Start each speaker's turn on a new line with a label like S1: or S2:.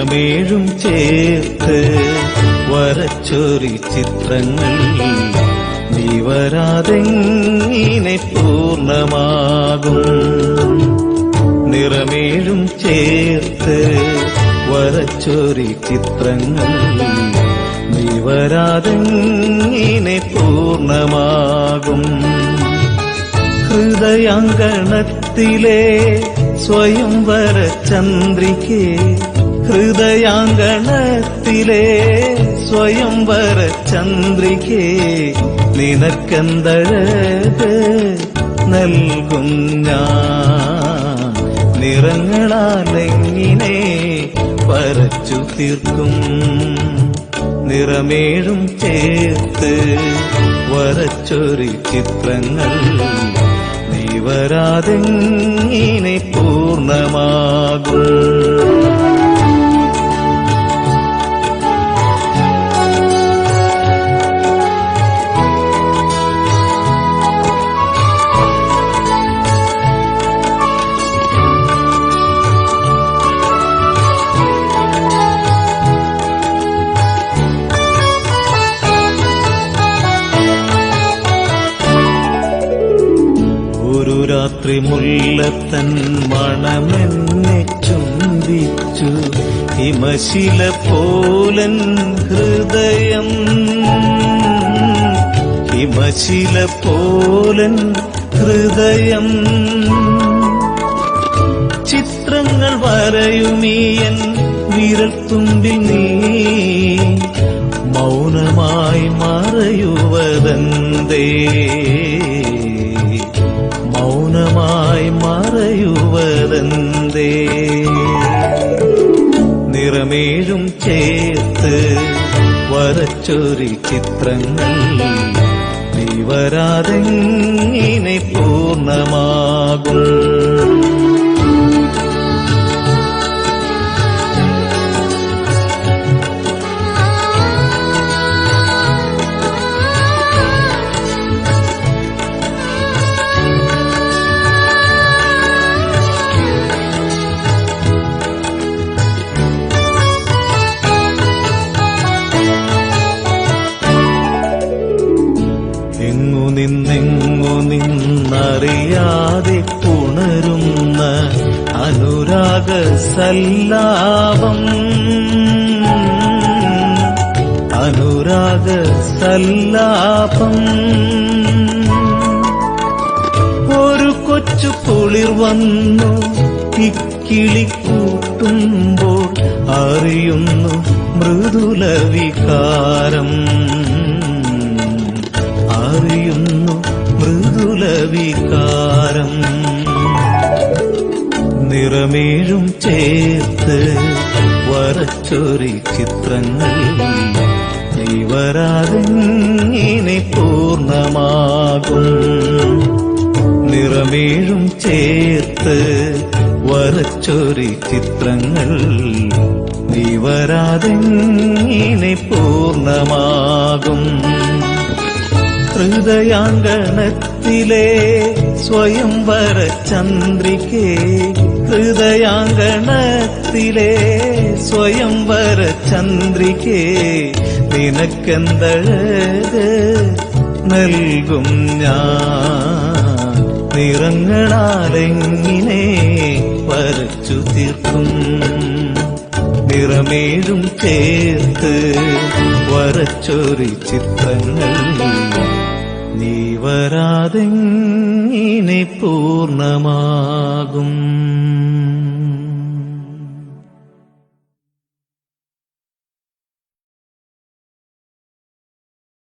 S1: നിറമേഴും ചേർത്ത് വരച്ചൊരു ചിത്രങ്ങൾ നീ വരാതെങ്ങനെ പൂർണമാകും നിറമേഴും ചേർത്ത് വരച്ചൊരു ചിത്രങ്ങൾ നീ വരാതെങ്ങനെ പൂർണമാകും ഹൃദയാങ്കണത്തിലെ സ്വയംവര ചന്ദ്രികേ ഹൃദയാങ്കണത്തിലെ സ്വയംവര ചന്ദ്രികേ നിനക്കെന്തഴക് നൽകും ഞാൻ? നിറങ്ങളാലെങ്ങിനെ വരച്ചു തീർക്കും? നിറമേഴും ചേർത്ത് വരച്ചൊരു ചിത്രങ്ങൾ നീ വരാതെങ്ങിനെ പൂർണമാകും? രാത്രി മുല്ലത്തൻ മണമെന്നെ ചുംബിച്ചു. ഹിമശില പോലൻ ഹൃദയം. ഹിമശില പോലൻ ഹൃദയം. ചിത്രങ്ങൾ വരയുമീയൻ വിരൽത്തുമ്പിൽ നീ. മൗനമായി മറയുവതന്തേ? മറയുവതന്തേ നിറമേഴും ചേർത്ത് വരച്ചൊരു ചിത്രങ്ങൾ നീ വരാതെ പൂർണമാകും. അനുരാഗ സല്ലാപം. അനുരാഗ സല്ലാപം. ഒരു കൊച്ചു കുളിർ വന്നു ഇക്കിളി കൂട്ടുമ്പോൾ അറിയുന്നു മൃദുല വികാരം അറിയുന്നു മൃദുല വികാരം നിറമേഴും ചേർത്ത് വരച്ചൊരു ചിത്രങ്ങൾ നീ വരാതെങ്ങിനെ പൂർണമാകും. നിറമേഴും ചേർത്ത് വരച്ചൊരു ചിത്രങ്ങൾ നീ വരാതെങ്ങിനെ പൂർണമാകും. ഹൃദയാങ്കണത്തിലെ സ്വയംവര ചന്ദ്രികേ ഹൃദയാങ്കണത്തിലെ സ്വയംവര ചന്ദ്രികേ നിനക്കെന്തഴക് നൽകും ഞാൻ? നിറങ്ങളാലെങ്ങിനെ വരച്ചു തീർക്കും? നിറമേഴും ചേർത്ത് വരച്ചൊരു ചിത്രങ്ങൾ നീ വരാതെങ്ങിനെ പൂർണമാകും